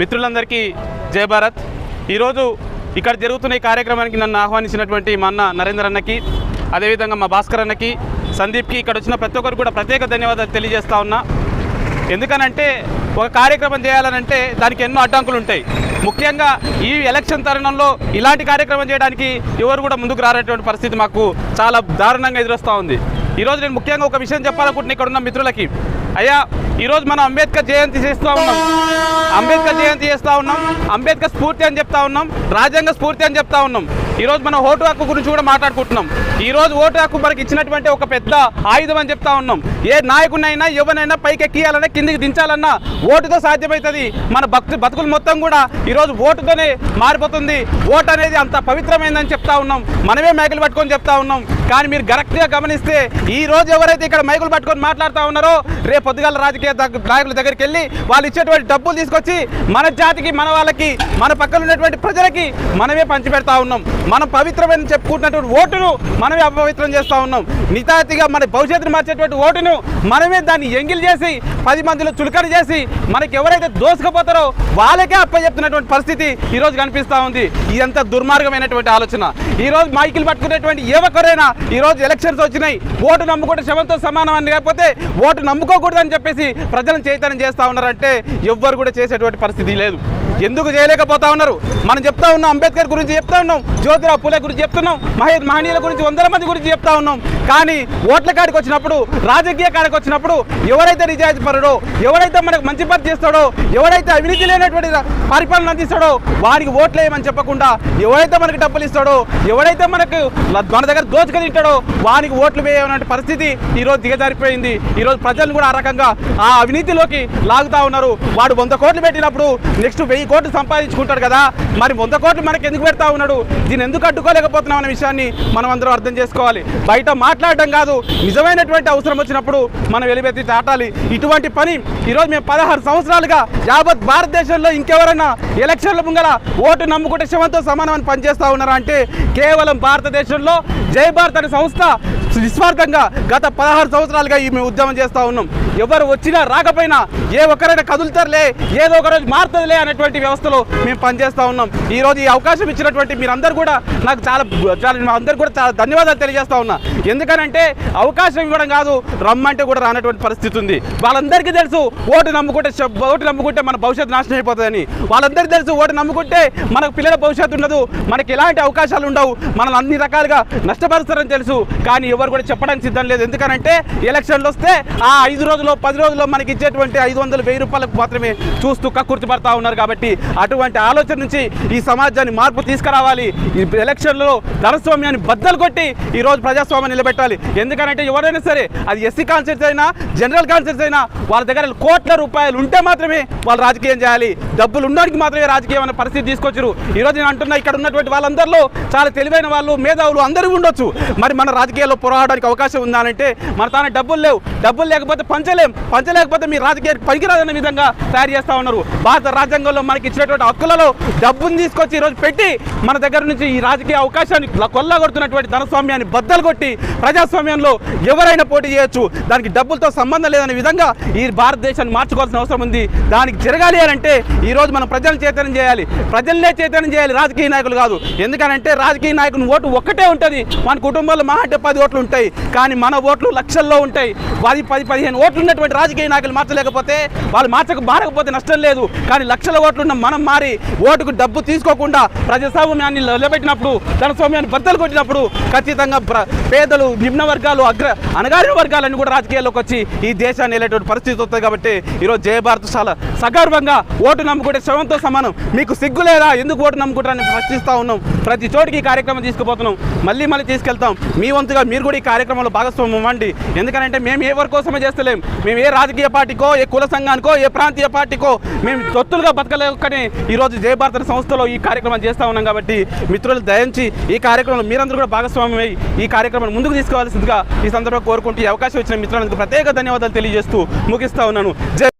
మిత్రులందరికీ జయ భారత్. ఈరోజు ఇక్కడ జరుగుతున్న ఈ కార్యక్రమానికి నన్ను ఆహ్వానించినటువంటి మా అన్న నరేంద్ర అన్నకి అదేవిధంగా మా భాస్కర్ అన్నకి సందీప్కి ఇక్కడ వచ్చిన ప్రతి ఒక్కరికి కూడా ప్రత్యేక ధన్యవాదాలు తెలియజేస్తా ఉన్నా. ఎందుకనంటే ఒక కార్యక్రమం చేయాలనంటే దానికి ఎన్నో అడ్డంకులు ఉంటాయి ముఖ్యంగా ఈ ఎలక్షన్ తరుణంలో ఇలాంటి కార్యక్రమం చేయడానికి ఎవరు కూడా ముందుకు రానటువంటి పరిస్థితి మాకు చాలా దారుణంగా ఎదురొస్తూ ఉంది. ఈరోజు నేను ముఖ్యంగా ఒక విషయం చెప్పాలనుకుంటున్నా ఇక్కడ ఉన్న మిత్రులకి అయ్యా ఈరోజు మనం అంబేద్కర్ జయంతి చేస్తూ ఉన్నాం. అంబేద్కర్ జయంతి చేస్తూ ఉన్నాం. అంబేద్కర్ స్ఫూర్తి అని చెప్తా ఉన్నాం. రాజ్యాంగ స్ఫూర్తి అని చెప్తా ఉన్నాం. ఈరోజు మనం ఓటు హక్కు గురించి కూడా మాట్లాడుకుంటున్నాం. ఈ రోజు ఓటు హక్కు మనకి ఇచ్చినటువంటి ఒక పెద్ద ఆయుధం అని చెప్తా ఉన్నాం. ఏ నాయకునైనా ఎవరినైనా పైకి ఎక్కియాలన్నా కిందికి దించాలన్నా ఓటుతో సాధ్యమవుతుంది. మన భక్తు బతుకులు మొత్తం కూడా ఈరోజు ఓటుతోనే మారిపోతుంది. ఓటు అనేది అంత పవిత్రమైందని చెప్తా ఉన్నాం. మనమే మేకలు పట్టుకొని చెప్తా ఉన్నాం. కానీ మీరు కరెక్ట్గా గమనిస్తే ఈ రోజు ఎవరైతే ఇక్కడ మైకులు పట్టుకొని మాట్లాడుతూ ఉన్నారో రేపు పొద్దుగాల రాజకీయ నాయకుల దగ్గరికి వెళ్ళి వాళ్ళు ఇచ్చేటువంటి డబ్బులు తీసుకొచ్చి మన జాతికి మన వాళ్ళకి మన పక్కన ఉన్నటువంటి ప్రజలకి మనమే పంచిపెడతా ఉన్నాం. మనం పవిత్రమైన చెప్పుకుంటున్నటువంటి ఓటును మనమే అపవిత్రం చేస్తూ ఉన్నాం. నితాతిగా మన భవిష్యత్తును మార్చేటువంటి ఓటును మనమే దాన్ని ఎంగిల్ చేసి పది మందిలో చులకన చేసి మనకి ఎవరైతే దోసుకపోతారో వాళ్ళకే అప్పచెప్తున్నటువంటి పరిస్థితి ఈరోజు కనిపిస్తూ ఉంది. ఇదంతా దుర్మార్గమైనటువంటి ఆలోచన. ఈరోజు మైకిల్ పట్టుకునేటువంటి ఏ ఒక్కరైనా ఈరోజు ఎలక్షన్స్ వచ్చినాయి. ఓటు నమ్ముకుంటే శవంతో సమానం అని లేకపోతే ఓటు నమ్ముకోకూడదని చెప్పేసి ప్రజలను చైతన్యం చేస్తూ ఉన్నారంటే ఎవ్వరు కూడా చేసేటువంటి పరిస్థితి లేదు. ఎందుకు చేయలేకపోతా ఉన్నారు? మనం చెప్తా ఉన్నాం అంబేద్కర్ గురించి చెప్తా ఉన్నాం జ్యోతిరావు పూలే గురించి చెప్తున్నాం మహే మహనీయుల గురించి వందల మంది గురించి చెప్తా ఉన్నాం. కానీ ఓట్ల కాడికి వచ్చినప్పుడు రాజకీయ కాడికి వచ్చినప్పుడు ఎవరైతే నిజాయితీ పరుడో ఎవరైతే మనకు మంచి పని చేస్తాడో ఎవరైతే అవినీతి లేనటువంటి పరిపాలన అందిస్తాడో వారికి ఓట్లు వేయమని చెప్పకుండా ఎవరైతే మనకు డబ్బులు ఇస్తాడో ఎవరైతే మనకు మన దగ్గర దోచుక తింటాడో వానికి ఓట్లు వేయమనే పరిస్థితి ఈరోజు దిగజారిపోయింది. ఈరోజు ప్రజలను కూడా ఆ రకంగా ఆ అవినీతిలోకి లాగుతూ ఉన్నారు. వాడు వంద కోట్లు పెట్టినప్పుడు నెక్స్ట్ వెయ్యి కోట్లు సంపాదించుకుంటాడు కదా. మరి వంద కోట్లు మనకి ఎందుకు పెడతా ఉన్నాడు? దీన్ని ఎందుకు అడ్డుకోలేకపోతున్నాం అనే విషయాన్ని మనం అందరం అర్థం చేసుకోవాలి. బయట మాట్లాడడం కాదు. నిజమైనటువంటి అవసరం వచ్చినప్పుడు మనం వెలిపెత్తి చాటాలి ఇటువంటి పని ఈరోజు మేము పదహారు సంవత్సరాలుగా యావత్ భారతదేశంలో ఇంకెవరైనా ఎలక్షన్ల ముంగల ఓటు నమ్ముకుంటే శవంతో సమానం అని పనిచేస్తూ ఉన్నారా అంటే కేవలం భారతదేశంలో జై భారత్ అనే సంస్థ నిస్వార్థంగా గత పదహారు సంవత్సరాలుగా ఈ మేము ఉద్యమం చేస్తూ ఉన్నాం. ఎవరు వచ్చినా రాకపోయినా ఏ ఒక్కరైనా కదులుతారులే ఏదో ఒక రోజు మారుతుందిలే అనేటువంటి వ్యవస్థలో మేము పనిచేస్తూ ఉన్నాం. ఈ రోజు ఈ అవకాశం ఇచ్చినటువంటి మీరందరూ కూడా నాకు చాలా చాలా అందరు కూడా చాలా ధన్యవాదాలు తెలియజేస్తూ ఉన్నా. ఎందుకనంటే అవకాశం ఇవ్వడం కాదు రమ్మంటే కూడా రానటువంటి పరిస్థితి ఉంది. వాళ్ళందరికీ తెలుసు ఓటు నమ్ముకుంటే ఓటు నమ్ముకుంటే మన భవిష్యత్తు నాశనం అయిపోతుందని. వాళ్ళందరికీ తెలుసు ఓటు నమ్ముకుంటే మనకు పిల్లల భవిష్యత్తు ఉండదు మనకి ఎలాంటి అవకాశాలు ఉండవు మనల్ని అన్ని రకాలుగా నష్టపరుస్తారని తెలుసు. కానీ ఎవరు కూడా చెప్పడానికి సిద్ధం లేదు. ఎందుకనంటే ఎలక్షన్లు వస్తే ఆ ఐదు రోజుల్లో పది రోజుల్లో మనకి ఇచ్చేటువంటి ఐదు వందలు వెయ్యి రూపాయలకు మాత్రమే చూస్తూ కక్కుర్తిపడతా ఉన్నారు కాబట్టి అటువంటి ఆలోచన నుంచి ఈ సమాజాన్ని మార్పు తీసుకురావాలి. ఈ ఎలక్షన్లలో ధనస్వామ్యాన్ని బద్దలు కొట్టి ఈ రోజు ప్రజాస్వామ్యం నిలబెట్టాలి. ఎందుకనంటే ఎవరైనా సరే అది ఎస్సీ కాన్సెప్ట్స్ అయినా జనరల్ కాన్సెప్ట్స్ అయినా వాళ్ళ దగ్గర కోట్ల రూపాయలు ఉంటే మాత్రమే వాళ్ళు రాజకీయం చేయాలి. డబ్బులు ఉండడానికి మాత్రమే రాజకీయం అనే పరిస్థితి తీసుకొచ్చారు ఈ రోజు నేను అంటున్నా ఇక్కడ ఉన్నటువంటి వాళ్ళందరిలో చాలా తెలివైన వాళ్ళు మేధావులు అందరూ ఉండొచ్చు. మరి మన రాజకీయాల్లో పోరాడడానికి అవకాశం ఉందా అంటే మన తాన డబ్బులు లేవు. డబ్బులు లేకపోతే పంచలేం. పంచలేకపోతే మీ రాజకీయ పనికిరాదన్న విధంగా తయారు చేస్తా ఉన్నారు. భారత రాజ్యాంగంలో మనకి ఇచ్చినటువంటి హక్కులలో డబ్బును తీసుకొచ్చి ఈరోజు పెట్టి మన దగ్గర నుంచి ఈ రాజకీయ అవకాశాన్ని కొల్లగొడుతున్నటువంటి ధనస్వామ్యాన్ని బద్దలు కొట్టి ప్రజాస్వామ్యంలో ఎవరైనా పోటీ చేయొచ్చు. దానికి డబ్బులతో సంబంధం లేదనే విధంగా ఈ భారతదేశాన్ని మార్చుకోవాల్సిన అవసరం ఉంది. దానికి జరగాలి అని అంటే ఈరోజు మనం ప్రజలను చైతన్యం చేయాలి. ప్రజలనే చైతన్యం చేయాలి. రాజకీయ నాయకులు కాదు. ఎందుకనంటే రాజకీయ నాయకుని ఓటు ఒక్కటే ఉంటుంది. మన కుటుంబంలో మా అంటే పది ఓట్లు ఉంటాయి. కానీ మన ఓట్లు లక్షల్లో ఉంటాయి. పది పది పదిహేను ఓట్లు ఉన్నటువంటి రాజకీయ నాయకులు మార్చలేకపోతే వాళ్ళు మార్చక మారకపోతే నష్టం లేదు. కానీ లక్షల ఓట్లున్న మనం మారి ఓటుకు డబ్బు తీసుకోకుండా ప్రజాస్వామ్యాన్ని నిలబెట్టినప్పుడు ధనస్వామ్యాన్ని బద్దలు కొట్టినప్పుడు ఖచ్చితంగా ప్ర- పేదలు నిమ్న వర్గాలు అగ్ర అనగారిన వర్గాలన్నీ కూడా రాజకీయాల్లోకి వచ్చి ఈ దేశాన్ని వెళ్ళేటువంటి పరిస్థితి వస్తుంది కాబట్టి ఈరోజు జయభారత్ చాలా సగర్వంగా ఓటు నమ్ముకుంటే శవంతో సమానం. మీకు సిగ్గు లేదా? ఎందుకు ఓటు నమ్ముకుంటారని ప్రశ్నిస్తూ ఉన్నాం. ప్రతి చోటికి ఈ కార్యక్రమం తీసుకుపోతున్నాం. మళ్ళీ మళ్ళీ తీసుకెళ్తాం. మీ వంతుగా మీరు కూడా ఈ కార్యక్రమంలో భాగస్వామ్యం ఇవ్వండి ఎందుకంటే మేము ఏ ఎవరి కోసమే చేస్తలేం. మేము ఏ రాజకీయ పార్టీకో ఏ కుల సంఘానికో ఏ ప్రాంతీయ పార్టీకో మేము తొత్తులుగా బతకలేకనే ఈరోజు జయభారత సంస్థలో ఈ కార్యక్రమం చేస్తూ ఉన్నాం కాబట్టి మిత్రులు దయించి ఈ కార్యక్రమంలో మీరందరూ కూడా భాగస్వామ్యమై ఈ కార్యక్రమాన్ని ముందుకు తీసుకోవాల్సిందిగా ఈ సందర్భంగా కోరుకుంటూ ఈ అవకాశం ఇచ్చిన మిత్రులకు ప్రత్యేక ధన్యవాదాలు తెలియజేస్తూ ముగిస్తా ఉన్నాను. జై